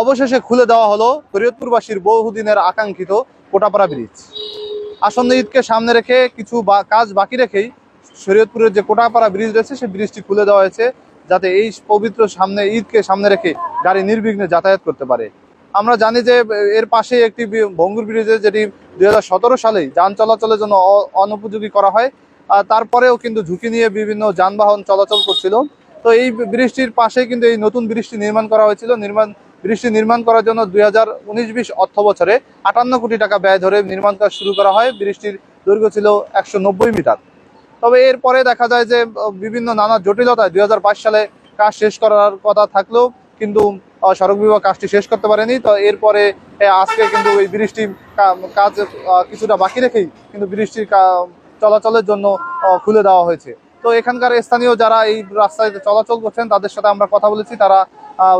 অবশেষে খুলে দেওয়া হলো শরীয়তপুরবাসীর বহুদিনের আকাঙ্ক্ষিত কোটাপাড়া ব্রিজ। আসন্ন ঈদকে সামনে রেখে কিছু কাজ বাকি রেখেই শরীয়তপুরের যে কোটাপাড়া ব্রিজ রয়েছে, সেই ব্রিজটি খুলে দেওয়া হয়েছে যাতে এই পবিত্র সামনে ঈদকে সামনে রেখে গাড়ি নির্বিঘ্নে যাতায়াত করতে পারে। আমরা জানি যে এর পাশে একটি ভঙ্গুর ব্রিজে যেটি দুই হাজার সতেরো সালেই যান চলাচলের জন্য অনুপযোগী করা হয়, আর তারপরেও কিন্তু ঝুঁকি নিয়ে বিভিন্ন যানবাহন চলাচল করছিল। তো এই ব্রিজটির পাশে কিন্তু এই নতুন ব্রিজটি নির্মাণ করা হয়েছিল। নির্মাণ ব্রিজটি নির্মাণ করার জন্য দুই হাজার উনিশ বিশ অর্থ বছরে আটান্ন কোটি টাকা ব্যয় ধরে নির্মাণ কাজ শুরু করা হয়। ব্রিজটির দৈর্ঘ্য ছিল একশো নব্বই মিটার। তবে এরপরে দেখা যায় যে বিভিন্ন নানা জটিলতায় দু হাজার পাঁচ সালে কাজ শেষ করার কথা থাকলেও কিন্তু সড়ক বিভাগ কাজটি শেষ করতে পারেনি। তো এরপরে আজকে কিন্তু এই ব্রিজটি কাজ কিছুটা বাকি রেখেই কিন্তু ব্রিজটির চলাচলের জন্য খুলে দেওয়া হয়েছে। তো এখানকার স্থানীয় যারা এই রাস্তায় চলাচল করছেন তাদের সাথে আমরা কথা বলেছি। তারা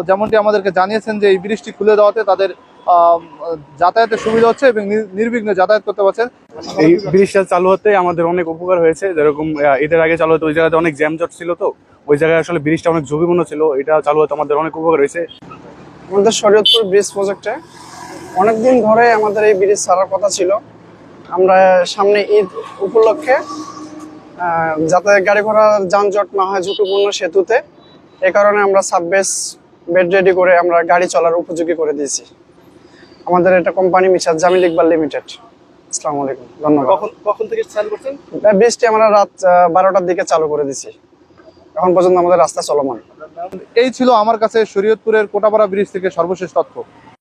যেমনটি আমাদেরকে জানিয়েছেন যে এই ব্রিজটি খুলে দেওয়াতে তাদের আহ, যাতায়াতের সুবিধা হচ্ছে এবং নির- নির্বিঘ্নে যাতায়াত করতে পারছেন। এই ব্রিজটা চালু হতে আমাদের অনেক উপকার হয়েছে। যেরকম ঈদের আগে চালু হতো ওই জায়গাতে অনেক জ্যামজট ছিল তো। ওই জায়গায় আসলে ব্রিজটা অনেক ঝুঁকিপূর্ণ ছিল। এটা চালু হতে আমাদের অনেক উপকার হয়েছে। আমাদের শরীয়তপুর ব্রিজ প্রজেক্টে অনেকদিন ধরে আমাদের এই ব্রিজ ছাড়ার কথা ছিল। আমরা সামনে ঈদ উপলক্ষে যাতে গাড়ি ঘোড়ার যানজট না হয় ঝুঁকিপূর্ণ সেতুতে এ কারণে আমরা সাববেস বেড রেডি করে আমরা গাড়ি চলার উপযোগী করে দিয়েছি। আমাদের এটা কোম্পানি মিশাদ জামিল ইকবাল লিমিটেড। আসসালামু আলাইকুম ধন্যবাদ। কখন কখন থেকে চালু করছেন? এই ব্রিজটি আমরা রাত বারোটার দিকে চালু করে দিছি এখন পর্যন্ত আমাদের রাস্তা চলমান। এই ছিল আমার কাছে শরীয়তপুরের কোটাপাড়া ব্রিজ থেকে সর্বশেষ তথ্য।